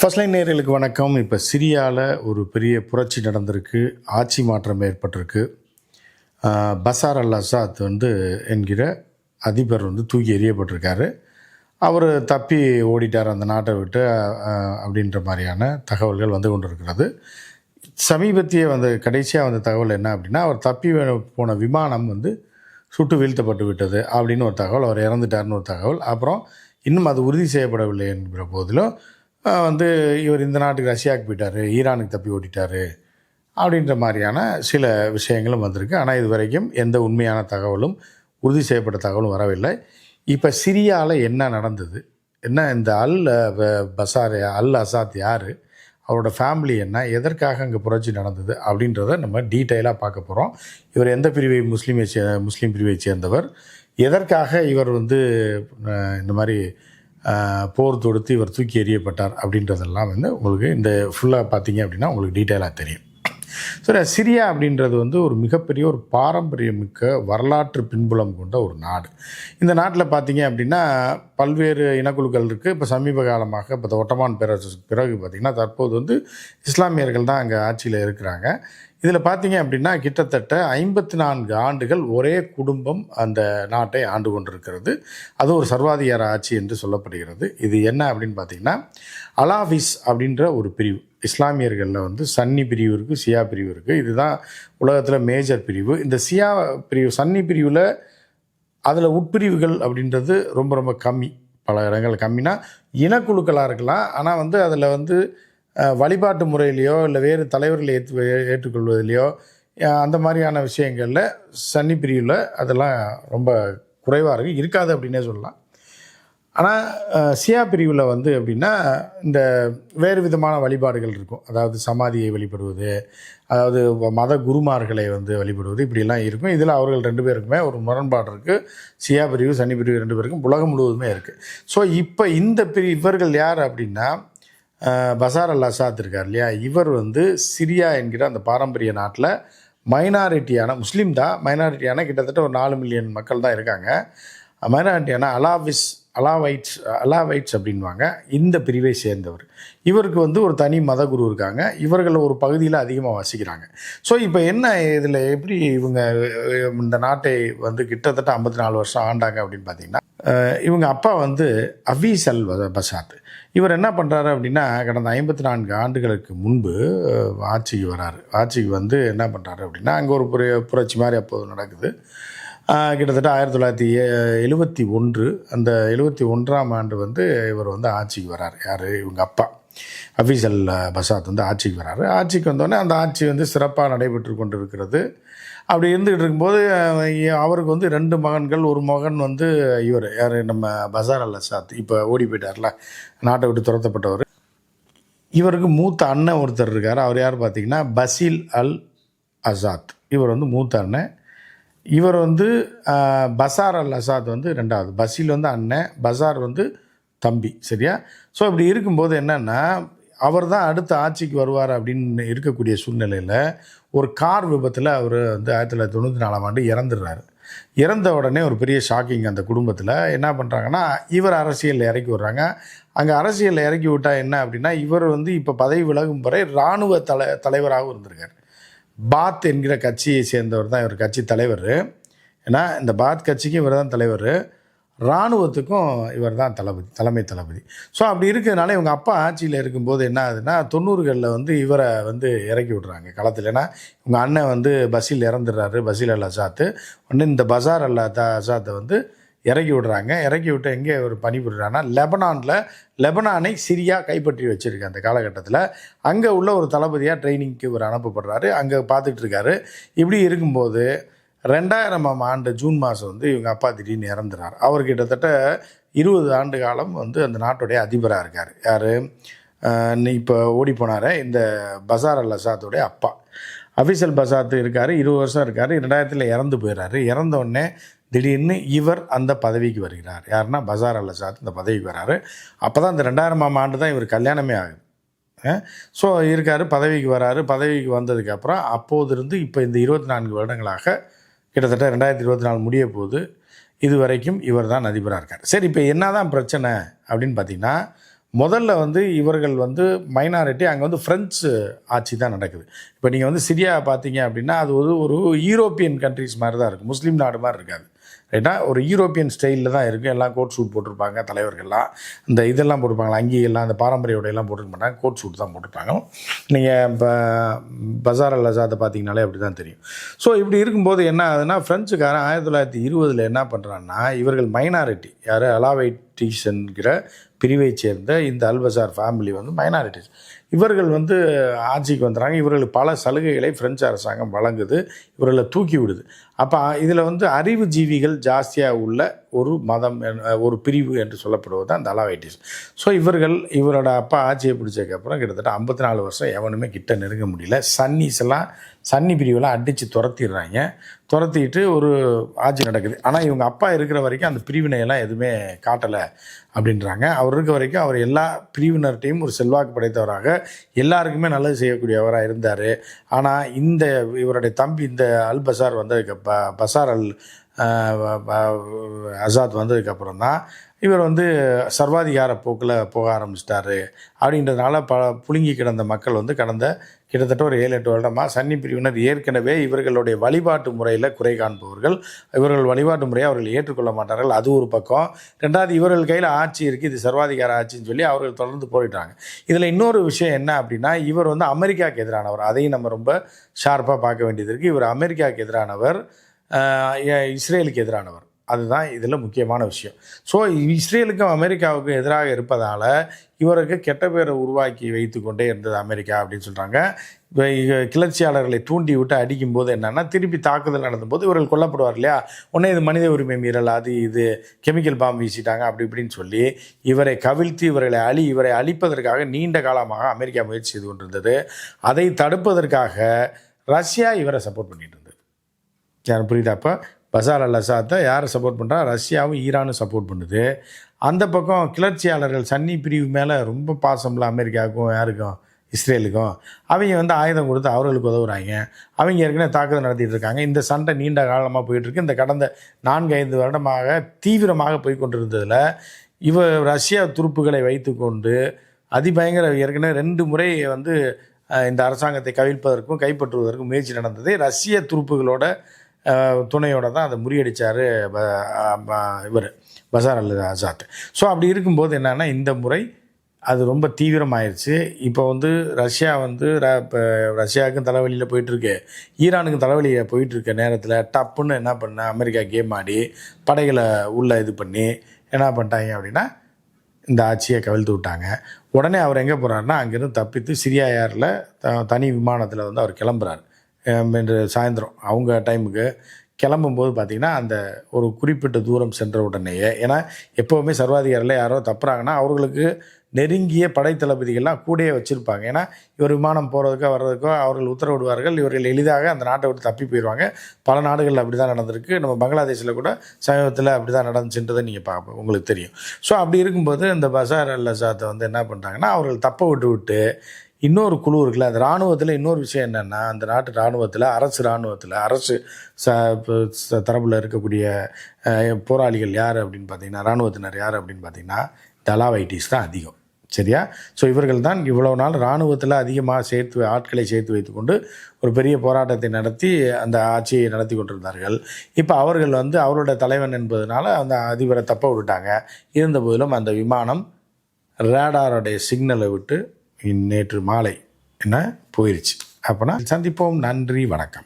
First line நேர்களுக்கு வணக்கம். இப்போ சிரியாவில் ஒரு பெரிய புரட்சி நடந்திருக்கு. ஆட்சி மாற்றம் ஏற்பட்டிருக்கு. பசார் அல் அசாத் வந்து என்கிற அதிபர் வந்து தூக்கி எறியப்பட்டிருக்காரு. அவர் தப்பி ஓடிட்டார் அந்த நாட்டை விட்டு அப்படின்ற மாதிரியான தகவல்கள் வந்து கொண்டிருக்கிறது. சமீபத்திய வந்து கடைசியாக வந்த தகவல் என்ன அப்படின்னா அவர் தப்பி போன விமானம் வந்து சுட்டு வீழ்த்தப்பட்டு விட்டது அப்படின்னு ஒரு தகவல் அவர் இறந்துட்டார்னு ஒரு தகவல். அப்புறம் இன்னும் அது உறுதி செய்யப்படவில்லை என்கிற போதிலும் வந்து இவர் இந்த நாட்டுக்கு ரஷ்யாவுக்கு போயிட்டார் ஈரானுக்கு தப்பி ஓட்டிட்டாரு அப்படின்ற மாதிரியான சில விஷயங்களும் வந்திருக்கு. ஆனால் இது வரைக்கும் எந்த உண்மையான தகவலும் உறுதி செய்யப்பட்ட தகவலும் வரவில்லை. இப்போ சிரியாவில் என்ன நடந்தது? என்ன இந்த அல் பசார் அல் அசாத் யார்? அவரோட ஃபேமிலி என்ன? எதற்காக அங்கே புரட்சி நடந்தது? அப்படின்றத நம்ம டீட்டெயிலாக பார்க்க போகிறோம் இவர் எந்த பிரிவை முஸ்லீமை சே முஸ்லீம் பிரிவை சேர்ந்தவர்? எதற்காக இவர் வந்து இந்த மாதிரி போர் தொடுத்து இவர் தூக்கி எறியப்பட்டார் அப்படின்றதெல்லாம் வந்து உங்களுக்கு இந்த ஃபுல்லாக பார்த்தீங்க அப்படின்னா உங்களுக்கு டீட்டெயிலாக தெரியும். சரி சிரியா அப்படின்றது வந்து ஒரு மிகப்பெரிய ஒரு பாரம்பரியமிக்க வரலாற்று பின்புலம் கொண்ட ஒரு நாடு. இந்த நாட்டில் பார்த்தீங்க அப்படின்னா பல்வேறு இனக்குழுக்கள் இருக்குது இப்போ சமீப காலமாக இப்போ ஒட்டமான் பேரரசுக்கு பிறகு பார்த்திங்கன்னா தற்போது வந்து இஸ்லாமியர்கள் தான் அங்கே ஆட்சியில் இருக்கிறாங்க. இதில் பார்த்தீங்க அப்படின்னா கிட்டத்தட்ட ஐம்பத்தி நான்கு ஆண்டுகள் ஒரே குடும்பம் அந்த நாட்டை ஆண்டு கொண்டிருக்கிறது. அது ஒரு சர்வாதிகார ஆட்சி என்று சொல்லப்படுகிறது. இது என்ன அப்படின்னு பார்த்தீங்கன்னா அலாஃபிஸ் அப்படின்ற ஒரு பிரிவு. இஸ்லாமியர்களில் வந்து சன்னி பிரிவு இருக்குது சியா பிரிவு இருக்குது இதுதான் உலகத்தில் மேஜர் பிரிவு. இந்த சியா பிரிவு சன்னி பிரிவில் அதில் உட்பிரிவுகள் அப்படின்றது ரொம்ப ரொம்ப கம்மி. பல இடங்கள் கம்மினா இனக்குழுக்களாக இருக்கலாம். ஆனால் வந்து அதில் வந்து வழிபாட்டு முறையிலையோ இல்லை வேறு தலைவர்களை ஏற்று ஏற்றுக்கொள்வதிலையோ அந்த மாதிரியான விஷயங்களில் சன்னி பிரிவில் அதெல்லாம் ரொம்ப குறைவாக இருக்குது இருக்காது அப்படின்னே சொல்லலாம். ஆனால் சியா பிரிவில் வந்து எப்படின்னா இந்த வேறு விதமான வழிபாடுகள் இருக்கும். அதாவது சமாதியை வழிபடுவது அதாவது மத குருமார்களை வந்து வழிபடுவது இப்படிலாம் இருக்கும். இதில் அவர்கள் ரெண்டு பேருக்குமே ஒரு முரண்பாடு இருக்குது சியா பிரிவு சனி பிரிவு ரெண்டு பேருக்கும் உலகம் முழுவதுமே இருக்குது ஸோ இப்போ இந்த பிரி இவர்கள் யார் அப்படின்னா பசார் அல் அசாத் இருக்கார் இல்லையா? இவர் வந்து சிரியா என்கிற அந்த பாரம்பரிய நாட்டில் மைனாரிட்டியான முஸ்லீம் தான் மைனாரிட்டியான கிட்டத்தட்ட ஒரு நாலு மில்லியன் மக்கள் தான் இருக்காங்க. மைனாரிட்டியான அலாவிஸ் அலாவைட்ஸ் அலாவைட்ஸ் அப்படின்வாங்க இந்த பிரிவை சேர்ந்தவர். இவருக்கு வந்து ஒரு தனி மத குரு இருக்காங்க. இவர்கள் ஒரு பகுதியில் அதிகமாக வசிக்கிறாங்க. ஸோ இப்போ என்ன இதில் எப்படி இவங்க இந்த நாட்டை வந்து கிட்டத்தட்ட ஐம்பத்தி நாலு வருஷம் ஆண்டாங்க அப்படின்னு பார்த்தீங்கன்னா இவங்க அப்பா வந்து அவிசல் பசாத். இவர் என்ன பண்ணுறாரு அப்படின்னா கடந்த ஐம்பத்தி நான்கு ஆண்டுகளுக்கு முன்பு ஆட்சிக்கு வராரு. ஆட்சிக்கு வந்து என்ன பண்ணுறாரு அப்படின்னா அங்கே ஒரு புர புரட்சி மாதிரி அப்போது நடக்குது. கிட்டத்தட்ட ஆயிரத்தி தொள்ளாயிரத்தி எழுபத்தி ஒன்று அந்த எழுபத்தி ஒன்றாம் ஆண்டு வந்து இவர் வந்து ஆட்சிக்கு வரார். யார்? இவங்க அப்பா. அஃபீசல் பசாத் வந்து ஆட்சிக்கு வராரு. ஆட்சிக்கு வந்தோடனே அந்த ஆட்சி வந்து சிறப்பாக நடைபெற்று கொண்டு இருக்கிறது அப்படி இருந்துகிட்டு இருக்கும்போது அவருக்கு வந்து ரெண்டு மகன்கள். ஒரு மகன் வந்து இவர். யார்? நம்ம பசார் அல் அசாத். இப்போ ஓடி போயிட்டார்ல. நாட்டை விட்டு துரத்தப்பட்டவர். இவருக்கு மூத்த அண்ணன் ஒருத்தர் இருக்கார். அவர் யார் பார்த்தீங்கன்னா? Bassel al Assad. இவர் வந்து மூத்த அண்ணன். இவர் வந்து பசார் அல் அசாத் வந்து ரெண்டாவது. பசீல் வந்து அண்ணன் பசார் வந்து தம்பி சரியா? ஸோ இப்படி இருக்கும்போது என்னென்னா அவர் தான் அடுத்த ஆட்சிக்கு வருவார் அப்படின்னு இருக்கக்கூடிய சூழ்நிலையில் ஒரு கார் விபத்தில் அவர் வந்து ஆயிரத்தி தொள்ளாயிரத்தி தொண்ணூற்றி நாலாம் ஆண்டு இறந்துடுறாரு. இறந்த உடனே ஒரு பெரிய ஷாக்கிங் அந்த குடும்பத்தில். என்ன பண்ணுறாங்கன்னா இவர் அரசியலில் இறக்கி விடுறாங்க. அங்கே அரசியலில் இறக்கி விட்டால் என்ன அப்படின்னா இவர் வந்து இப்போ பதவி விலகும் வரை இராணுவ தலை தலைவராகவும் இருந்திருக்கார். பாத் என்கிற கட்சியை சேர்ந்தவர் தான் இவர் கட்சி தலைவர். ஏன்னா இந்த பாத் கட்சிக்கும் இவர் தான் தலைவர். இராணுவத்துக்கும் இவர் தான் தளபதி தலைமை தளபதி. ஸோ அப்படி இருக்கிறதுனால இவங்க அப்பா ஆட்சியில் இருக்கும்போது என்ன ஆகுதுன்னா தொண்ணூறுகளில் வந்து இவரை வந்து இறக்கி விடுறாங்க களத்தில். ஏன்னா இவங்க அண்ணன் வந்து பஸ்ஸில் இறந்துடுறாரு பஸ்ஸில் அல்லா சாத்து. ஒன்று இந்த பசார் அல் அத்தா அசாத்தை வந்து இறக்கி விடுறாங்க. இறக்கி விட்டு எங்கே ஒரு பணிபுரிறாங்கன்னா லெபனானில் லெபனானை சிரியா கைப்பற்றி வச்சுருக்கு அந்த காலகட்டத்தில். அங்கே உள்ள ஒரு தளபதியாக ட்ரைனிங்க்கு இவர் அனுப்பப்படுறாரு. அங்கே பார்த்துட்டு இருக்காரு. இப்படி இருக்கும்போது ரெண்டாயிரமாம் ஆண்டு ஜூன் மாதம் வந்து இவங்க அப்பா திடீர்னு இறந்துறார். அவர் கிட்டத்தட்ட இருபது ஆண்டு காலம் வந்து அந்த நாட்டுடைய அதிபராக இருக்கார். யார்? இப்போ ஓடி போனார் இந்த பசார் அல் அசாத்துடைய அப்பா. அஃபீசல் பசாத் இருக்கார் இருபது வருஷம் இருக்கார். ரெண்டாயிரத்தில் இறந்து போயிடுறாரு இறந்தோடனே திடீர்னு இவர் அந்த பதவிக்கு வருகிறார். யாருன்னா பசார் அல்ல சாத் இந்த பதவிக்கு வராரு. அப்போ தான் இந்த ரெண்டாயிரமாம் ஆண்டு தான் இவர் கல்யாணமே ஆகுது. ஸோ இருக்கார் பதவிக்கு வராரு. பதவிக்கு வந்ததுக்கப்புறம் அப்போதிருந்து இப்போ இந்த இருபத்தி நான்கு வருடங்களாக கிட்டத்தட்ட ரெண்டாயிரத்தி இருபத்தி நாலு முடிய போது இது வரைக்கும் இவர் தான் அதிபராக இருக்கார். சரி இப்போ என்ன தான் பிரச்சனை அப்படின்னு பார்த்தீங்கன்னா முதல்ல வந்து இவர்கள் வந்து மைனாரிட்டி அங்கே வந்து ஃப்ரெஞ்சு ஆட்சி தான் நடக்குது. இப்போ நீங்கள் வந்து சிரியா பார்த்தீங்க அப்படின்னா அது ஒரு ஒரு யூரோப்பியன் கண்ட்ரிஸ் மாதிரி தான் இருக்குது முஸ்லீம் நாடு மாதிரி இருக்காது. ரைட்டா ஒரு யூரோப்பியன் ஸ்டைலில் தான் இருக்குது எல்லாம் கோட் சூட் போட்டிருப்பாங்க தலைவர்கள்லாம். இந்த இதெல்லாம் போட்டிருப்பாங்களா? அங்கேயெல்லாம் அந்த பாரம்பரிய உடையெல்லாம் போட்டிருக்க மாட்டாங்க. கோட் சூட் தான் போட்டிருப்பாங்க நீங்கள் இப்போ பசார் அல் அசாத்தை பார்த்தீங்கனாலே அப்படி தான் தெரியும். ஸோ இப்படி இருக்கும்போது என்ன ஆகுதுன்னா ஃப்ரெஞ்சுக்காரன் ஆயிரத்தி தொள்ளாயிரத்தி இருபதில் என்ன பண்ணுறான்னா இவர்கள் மைனாரிட்டி யார்? அலாவைட்டிஸ் என்கிற பிரிவைச் சேர்ந்த இந்த அல்பசார் ஃபேமிலி வந்து மைனாரிட்டிஸ் இவர்கள் வந்து ஆட்சிக்கு வந்துடுறாங்க இவர்களுக்கு பல சலுகைகளை பிரெஞ்சு அரசாங்கம் வழங்குது. இவர்களை தூக்கி விடுது. அப்போ இதில் வந்து அறிவுஜீவிகள் ஜாஸ்தியாக உள்ள ஒரு மதம் ஒரு பிரிவு என்று சொல்லப்படுவது அந்த தலாவைட்டிஸ். ஸோ இவர்கள் இவரோட அப்பா ஆட்சியை பிடிச்சதுக்கப்புறம் கிட்டத்தட்ட ஐம்பத்தி நாலு வருஷம் எவனுமே கிட்ட நெருங்க முடியல. சன்னிஸ் எல்லாம் சன்னி பிரிவெல்லாம் அடித்து துரத்திடுறாங்க. துரத்திட்டு ஒரு ஆட்சி நடக்குது. ஆனால் இவங்க அப்பா இருக்கிற வரைக்கும் அந்த பிரிவினையெல்லாம் எதுவுமே காட்டலை அப்படின்றாங்க. அவர் இருக்க வரைக்கும் அவர் எல்லா பிரிவினர்கிட்டையும் ஒரு செல்வாக்கு படைத்தவராக எல்லாருக்குமே நல்லது செய்யக்கூடியவராக இருந்தார். ஆனால் இந்த இவருடைய தம்பி இந்த அல் பசார் வந்ததுக்கு ப பசார் அல் ஆசாத் வந்ததுக்கப்புறம் தான் இவர் வந்து சர்வாதிகார போக்கில் போக ஆரம்பிச்சிட்டாரு. அப்படின்றதுனால ப புழுங்கி கிடந்த மக்கள் வந்து கடந்த கிட்டத்தட்ட ஒரு ஏழு எட்டு வருடமாக சன்னி பிரிவினர் ஏற்கனவே இவர்களுடைய வழிபாட்டு முறையில் குறை காண்பவர்கள். இவர்கள் வழிபாட்டு முறையை அவர்கள் ஏற்றுக்கொள்ள மாட்டார்கள். அது ஒரு பக்கம். ரெண்டாவது இவர்கள் கையில் ஆட்சி இருக்குது இது சர்வாதிகார ஆட்சின்னு சொல்லி அவர்கள் தொடர்ந்து போயிட்டாங்க இதில் இன்னொரு விஷயம் என்ன அப்படின்னா இவர் வந்து அமெரிக்காவுக்கு எதிரானவர். அதையும் நம்ம ரொம்ப ஷார்ப்பாக பார்க்க வேண்டியது இருக்குது இவர் அமெரிக்காவுக்கு எதிரானவர். இஸ்ரேலுக்கு எதிரானவர். அதுதான் இதில் முக்கியமான விஷயம். ஸோ இஸ்ரேலுக்கும் அமெரிக்காவுக்கும் எதிராக இருப்பதால் இவருக்கு கெட்ட பேரை உருவாக்கி வைத்து கொண்டே இருந்தது அமெரிக்கா அப்படின்னு சொல்கிறாங்க கிளர்ச்சியாளர்களை தூண்டி விட்டு அடிக்கும்போது என்னென்னா திருப்பி தாக்குதல் நடந்தபோது இவர்கள் கொல்லப்படுவார் இல்லையா? உடனே இது மனித உரிமை மீறல் அது இது கெமிக்கல் பாம்பு வீசிட்டாங்க அப்படி இப்படின்னு சொல்லி இவரை கவிழ்த்து இவர்களை அழி இவரை அழிப்பதற்காக நீண்ட காலமாக அமெரிக்கா முயற்சி செய்து கொண்டிருந்தது. அதை தடுப்பதற்காக ரஷ்யா இவரை சப்போர்ட் பண்ணிட்டு புரியுதா அப்போ? பசார் அல் அசாத்தை யாரை சப்போர்ட் பண்ணுறா ரஷ்யாவும் ஈரானும் சப்போர்ட் பண்ணுது. அந்த பக்கம் கிளர்ச்சியாளர்கள் சன்னி பிரிவு மேலே ரொம்ப பாசம்ல அமெரிக்காவுக்கும் யாருக்கும்? இஸ்ரேலுக்கும். அவங்க வந்து ஆயுதம் கொடுத்து அவர்களுக்கு உதவுறாங்க. அவங்க ஏற்கனவே தாக்குதல் நடத்திட்டு இருக்காங்க. இந்த சண்டை நீண்ட காலமாக போயிட்டுருக்கு இந்த கடந்த நான்கு ஐந்து வருடமாக தீவிரமாக போய் கொண்டிருந்ததில் இவ ரஷ்யா துருப்புகளை வைத்துக்கொண்டு அதிபயங்கர ஏற்கனவே ரெண்டு முறை வந்து இந்த அரசாங்கத்தை கவிழ்ப்பதற்கும் கைப்பற்றுவதற்கும் முயற்சி நடந்தது ரஷ்ய துருப்புகளோட துணையோட தான் அதை முறியடித்தார் இவர் பசார் அல் ஆசாத். ஸோ அப்படி இருக்கும்போது என்னென்னா இந்த முறை அது ரொம்ப தீவிரமாயிருச்சு. இப்போ வந்து ரஷ்யா வந்து ர- இப்போ ரஷ்யாவுக்கும் தலைவலியில் போயிட்டுருக்கு. ஈரானுக்கும் தலைவலியில் போயிட்டுருக்க நேரத்தில். டப்புன்னு என்ன பண்ண அமெரிக்கா கேம் ஆடி படைகளை உள்ளே இது பண்ணி என்ன பண்ணிட்டாங்க அப்படின்னா இந்த ஆட்சியை கவிழ்த்து விட்டாங்க. உடனே அவர் எங்கே போகிறாருன்னா அங்கேருந்து தப்பித்து சிரியா ஏரில் த தனி விமானத்தில் வந்து அவர் கிளம்புறாரு. என்று சாயந்தரம் அவங்க டைமுக்கு கிளம்பும்போது பார்த்திங்கன்னா அந்த ஒரு குறிப்பிட்ட தூரம் சென்ற உடனேயே ஏன்னா எப்போவுமே சர்வாதிகாரில் யாரோ தப்புறாங்கன்னா அவர்களுக்கு நெருங்கிய படை தளபதிகள்லாம் கூடயே வச்சுருப்பாங்க. ஏன்னா இவர் விமானம் போகிறதுக்கோ வர்றதுக்கோ அவர்கள் உத்தரவிடுவார்கள். இவர்கள் எளிதாக அந்த நாட்டை விட்டு தப்பி போயிடுவாங்க பல நாடுகளில் அப்படி தான் நடந்திருக்கு. நம்ம பங்களாதேஷில் கூட சமீபத்தில் அப்படி தான் நடந்துச்சுன்றதை நீங்கள் பார்ப்போம் உங்களுக்கு தெரியும். ஸோ அப்படி இருக்கும்போது இந்த பசார் அல்லசாத்தை வந்து என்ன பண்ணுறாங்கன்னா அவர்கள் தப்ப விட்டு விட்டு இன்னொரு குழு இருக்குல்ல அந்த இராணுவத்தில் இன்னொரு விஷயம் என்னென்னா அந்த நாட்டு இராணுவத்தில் அரசு இராணுவத்தில் அரசு ச தரப்பில் இருக்கக்கூடிய போராளிகள் யார் அப்படின்னு பார்த்தீங்கன்னா இராணுவத்தினர் யார் அப்படின்னு பார்த்தீங்கன்னா தலாவைட்டிஸ் தான் அதிகம். சரியா? ஸோ இவர்கள் தான் இவ்வளவு நாள் இராணுவத்தில் அதிகமாக சேர்த்து ஆட்களை சேர்த்து வைத்துக்கொண்டு ஒரு பெரிய போராட்டத்தை நடத்தி அந்த ஆட்சியை நடத்தி கொண்டிருந்தார்கள். இப்போ அவர்கள் வந்து அவரோட தலைவன் என்பதனால அந்த அதிபரை தப்ப விட்டுட்டாங்க. இருந்த போதிலும் அந்த விமானம் ரேடாரோடைய சிக்னலை விட்டு நேற்று மாலை என்ன? போயிருச்சு. அப்போனா சந்திப்போம். நன்றி. வணக்கம்.